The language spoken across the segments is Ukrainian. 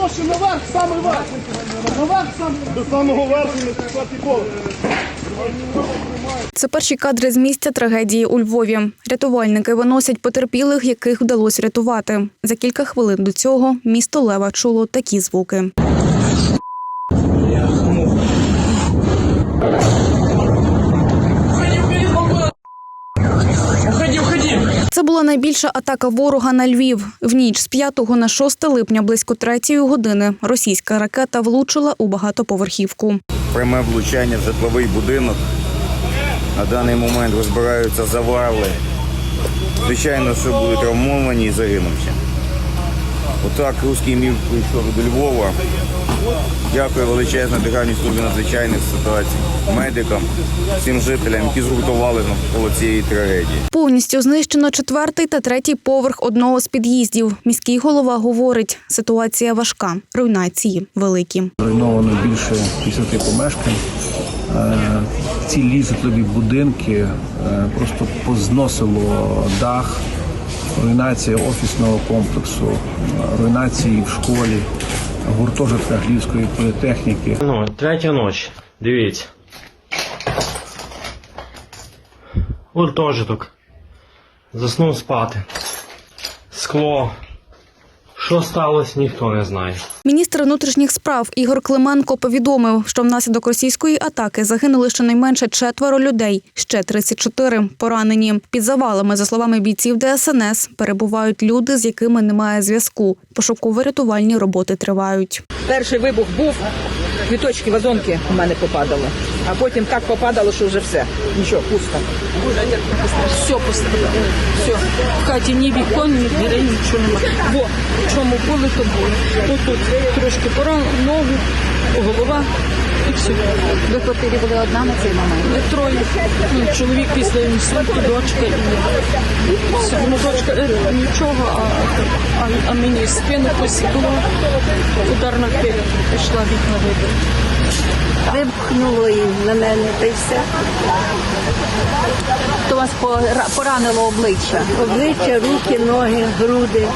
Ноші наверх, саме верх. Наверх саме. До самого верху на четвертий поверх. Це перші кадри з місця трагедії у Львові. Рятувальники виносять потерпілих, яких вдалося рятувати. За кілька хвилин до цього місто Лева чуло такі звуки. Була найбільша атака ворога на Львів. В ніч з 5 на 6 липня близько 3 години російська ракета влучила у багатоповерхівку. пряме влучання в житловий будинок. На даний момент розбираються завали. Звичайно, що були травмовані і загинувші. Отак русський мір прийшов до Львова. Дякую величезно Державній службі надзвичайних ситуацій, медикам, всім жителям, які згуртували навколо цієї трагедії. Повністю знищено четвертий та третій поверх одного з під'їздів. Міський голова говорить, ситуація важка, руйнації великі. Зруйновано більше 50 помешкань. Е, Цілі житлові будинки е, просто позносило дах, руйнація офісного комплексу, е, руйнації в школі, гуртожитках Львівської політехніки. Ну, третя ніч. Дивіться. Гуртожиток. Заснув спати. Скло. Що сталося, ніхто не знає. Міністр внутрішніх справ Ігор Клименко повідомив, що внаслідок російської атаки загинули щонайменше четверо людей, ще 34 поранені. Під завалами, за словами бійців ДСНС, перебувають люди, з якими немає зв'язку. Пошуково-рятувальні роботи тривають. Перший вибух був, квіточки, вазонки у мене попадали. А потім так попадало, що вже все. Нічого, пусто. Все пострадало. Все. Хаті ні вікон, ні дверей, нічого немає. Бо в чому були, то були. Отут трошки пора, ногу, голова і все. Ви в квартирі були одна на цей момент. Троє. Ну, чоловік після інсульту, дочка і все. Ну, дочка нічого, а, а, а мені спину посікло, ударна хвиля пішла вікна вибити. Вибухнуло і на мене, та й все. То вас поранило обличчя, Обличчя, руки, ноги, груди.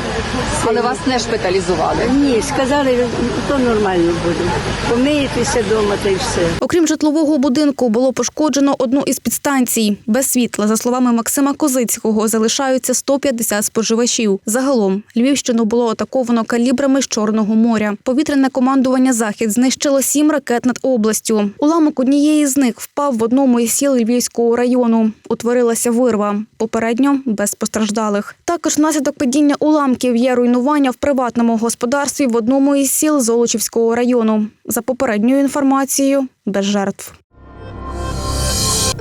але вас не шпиталізували. Ні, сказали, то нормально буде. Помиєтеся вдома та й все. Окрім житлового будинку, було пошкоджено одну із підстанцій. Без світла, за словами Максима Козицького, залишаються 150 споживачів. Загалом Львівщину було атаковано калібрами з Чорного моря. Повітряне командування Захід знищило сім ракет над областю. Уламок однієї з них впав в одному із сіл Львівського району. Утворилася вирва. Попередньо без постраждалих. Також внаслідок падіння уламків є руйнування в приватному господарстві в одному із сіл Золочівського району. За попередньою інформацією, без жертв.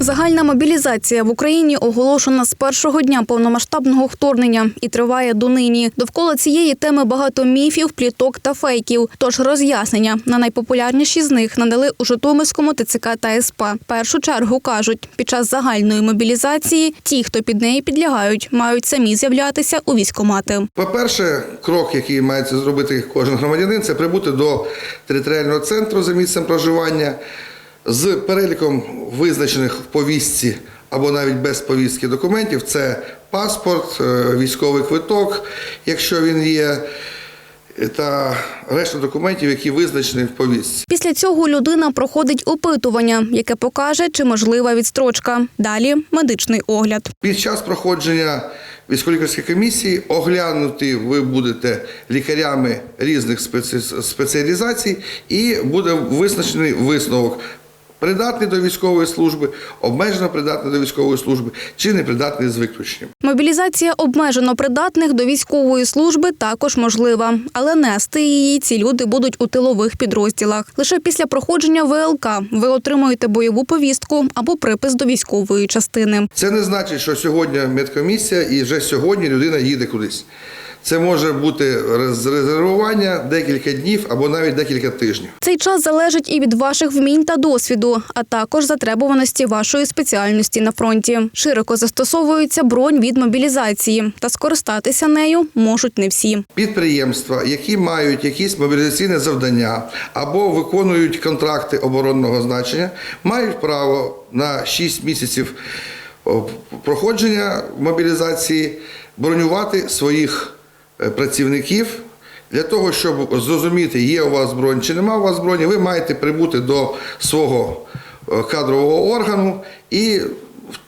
Загальна мобілізація в Україні оголошена з першого дня повномасштабного вторгнення і триває донині. Довкола цієї теми багато міфів, пліток та фейків. Тож роз'яснення на найпопулярніші з них надали у Житомирському ТЦК та СП. Першу чергу кажуть, під час загальної мобілізації ті, хто під неї підлягають, мають самі з'являтися у військкомати. По-перше, крок, який має це зробити кожен громадянин, це прибути до територіального центру за місцем проживання з переліком визначених в повістці або навіть без повістки документів. Це паспорт, е, військовий квиток, якщо він є, та решта документів, які визначені в повістці. Після цього людина проходить опитування, яке покаже, чи можлива відстрочка. Далі медичний огляд. Під час проходження військово-лікарської комісії оглянути ви будете лікарями різних спеці- спеціалізацій і буде визначений висновок. Придатний до військової служби, обмежено придатний до військової служби чи непридатний з виключенням. Мобілізація обмежено придатних до військової служби також можлива, але нести її ці люди будуть у тилових підрозділах. Лише після проходження ВЛК ви отримуєте бойову повістку або припис до військової частини. Це не значить, що сьогодні медкомісія і вже сьогодні людина їде кудись. Це може бути резервування декілька днів або навіть декілька тижнів. Цей час залежить і від ваших вмінь та досвіду, а також затребуваності вашої спеціальності на фронті. Широко застосовується бронь від мобілізації, та скористатися нею можуть не всі. Підприємства, які мають якісь мобілізаційне завдання або виконують контракти оборонного значення, мають право на 6 місяців проходження мобілізації бронювати своїх е, працівників Для того, щоб зрозуміти, є у вас бронь чи нема у вас броні, ви маєте прибути до свого е, кадрового органу і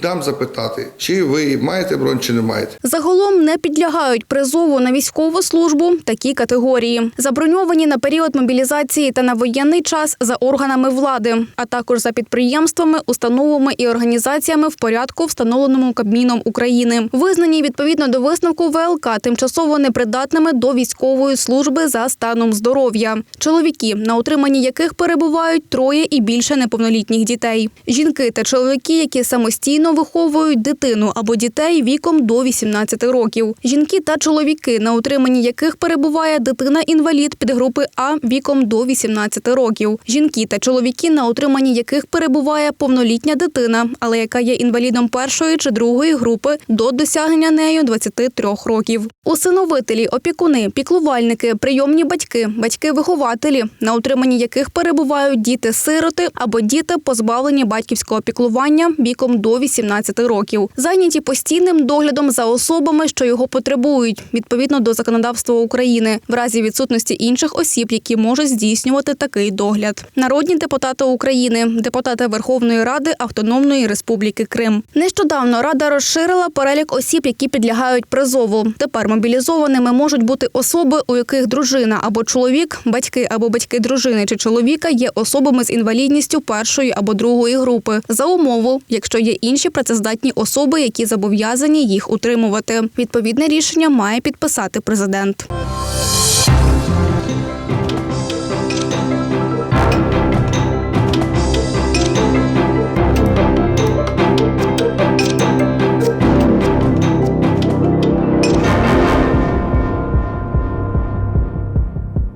там запитати, чи ви маєте бронь, чи не маєте. Загалом не підлягають призову на військову службу такі категорії, заброньовані на період мобілізації та на воєнний час за органами влади, а також за підприємствами, установами і організаціями в порядку, встановленому Кабміном України, визнані відповідно до висновку ВЛК тимчасово непридатними до військової служби за станом здоров'я. Чоловіки, на утриманні яких перебувають троє і більше неповнолітніх дітей. Жінки та чоловіки, які самостійно виховують дитину або дітей віком до 18 років. Жінки та чоловіки, на утриманні яких перебуває дитина-інвалід підгрупи А віком до 18 років. Жінки та чоловіки, на утриманні яких перебуває повнолітня дитина, але яка є інвалідом першої чи другої групи до досягнення нею 23 років. Усиновителі, опікуни, піклувальники, прийомні батьки, батьки-вихователі, на утриманні яких перебувають діти-сироти або діти, позбавлені батьківського піклування віком до 18 років, зайняті постійним доглядом за особами, що його потребують, відповідно до законодавства України, в разі відсутності інших осіб, які можуть здійснювати такий догляд. Народні депутати України, депутати Верховної Ради Автономної Республіки Крим. Нещодавно рада розширила перелік осіб, які підлягають призову. Тепер мобілізованими можуть бути особи, у яких дружина або чоловік, батьки або батьки дружини чи чоловіка є особами з інвалідністю першої або другої групи за умову, якщо є інші працездатні особи, які зобов'язані їх утримувати. Відповідне рішення має підписати президент.